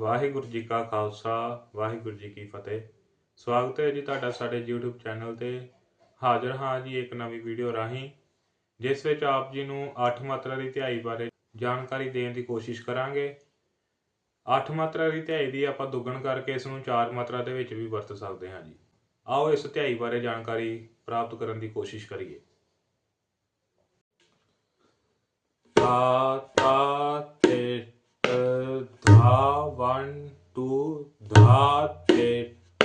ਵਾਹਿਗੁਰੂ ਜੀ ਕਾ ਖਾਲਸਾ, ਵਾਹਿਗੁਰੂ ਜੀ ਕੀ ਫਤਿਹ। ਸਵਾਗਤ ਹੈ ਜੀ ਤੁਹਾਡਾ ਸਾਡੇ YouTube ਚੈਨਲ ਤੇ। ਹਾਜ਼ਰ ਹਾਂ ਜੀ ਇੱਕ ਨਵੀਂ ਵੀਡੀਓ ਰਾਹੀਂ, ਜਿਸ ਵਿੱਚ ਆਪ ਜੀ ਨੂੰ ਅੱਠ ਮਾਤਰਾ ਦੀ ਧਿਆਈ ਬਾਰੇ ਜਾਣਕਾਰੀ ਦੇਣ ਦੀ ਕੋਸ਼ਿਸ਼ ਕਰਾਂਗੇ। ਅੱਠ ਮਾਤਰਾ ਦੀ ਧਿਆਈ ਦੀ ਆਪਾਂ ਦੁੱਗਣ ਕਰਕੇ ਇਸ ਨੂੰ 4 ਮਾਤਰਾ ਦੇ ਵਿੱਚ ਵੀ ਵਰਤ ਸਕਦੇ ਹਾਂ ਜੀ। ਆਓ ਇਸ ਧਿਆਈ ਬਾਰੇ ਜਾਣਕਾਰੀ ਪ੍ਰਾਪਤ ਕਰਨ ਦੀ ਕੋਸ਼ਿਸ਼ ਕਰੀਏ। ਤਾ ਤਾ ਤੇ ਧਾ ਵਨ ਟੂ ਧਾ ਤੇ ਟ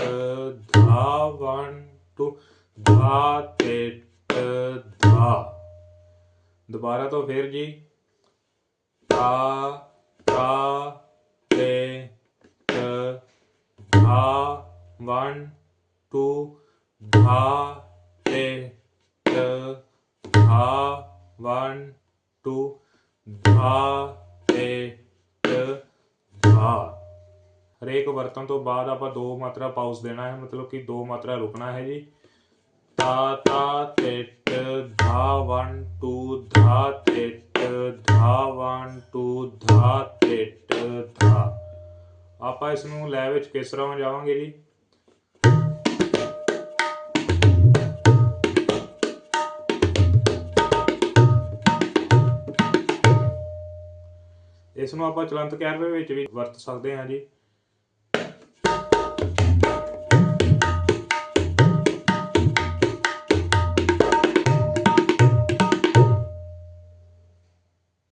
ਧਾ ਵਨ ਟੂ ਧਾ ਤੇ ਟ ਧਾ ਦੁਬਾਰਾ ਤੋਂ ਫਿਰ ਜੀ ਤਾ ਤਾ ਤੇ ਟ ਧਾ ਵਨ ਟੂ ਧਾ ਤੇ ਟ ਧਾ ਵਨ ਟੂ ਧਾ ਹਰੇਕ ਵਰਤਨ ਤੋਂ ਬਾਅਦ ਆਪਾਂ ਦੋ ਮਾਤਰਾ ਪਾਉਸ ਦੇਣਾ ਹੈ, ਮਤਲਬ ਕਿ ਦੋ ਮਾਤਰਾ ਰੁਕਣਾ ਹੈ ਜੀ। ਤਾ ਤਾ ਤੇ ਧਾ, ਵਨ, ਟੂ, ਧਾ ਤੇ ਧਾ, ਵਨ, ਟੂ, ਧਾ ਤੇ ਧਾ। ਆਪਾਂ ਇਸ ਨੂੰ ਲੈ ਵਿੱਚ ਕਿਸ ਤਰ੍ਹਾਂ ਜਾਵਾਂਗੇ ਜੀ? ਇਸ ਨੂੰ ਆਪਾਂ ਚਲੰਤ ਕਹਿਰਵੇ ਵਿੱਚ ਵੀ ਵਰਤ ਸਕਦੇ ਹਾਂ ਜੀ।